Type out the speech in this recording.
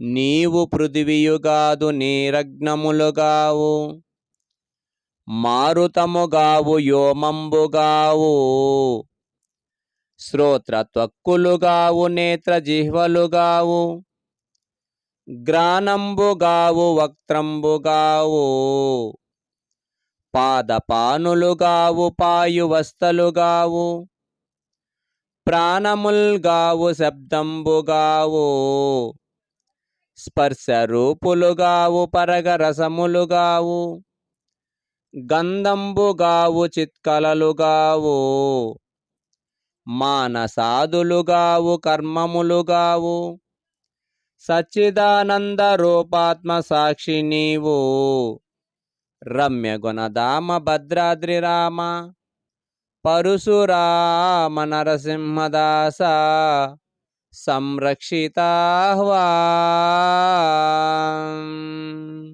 నీవు పృథివియుగాదు నీరగ్నములుగావు మారుతముగావు యోమంబుగావు శ్రోత్ర త్వక్కులుగావు నేత్ర జిహ్వలుగావు. గ్రానంబుగావు వక్త్రంబుగావు. పాదపానులుగావు పాయువస్తలుగావు ప్రాణముల్గావు శబ్దంబుగావు. స్పర్శ రూపులుగావు పరగ రసములుగావు. గంధంబుగావు చిత్కలలుగావు. మానసాదులుగావు కర్మములుగావు. సచ్చిదానంద రూపాత్మ సాక్షి నీవు. రమ్య గుణధామ భద్రాద్రి రామ పరశురామ నరసింహదాస. సంరక్షితాహ్వా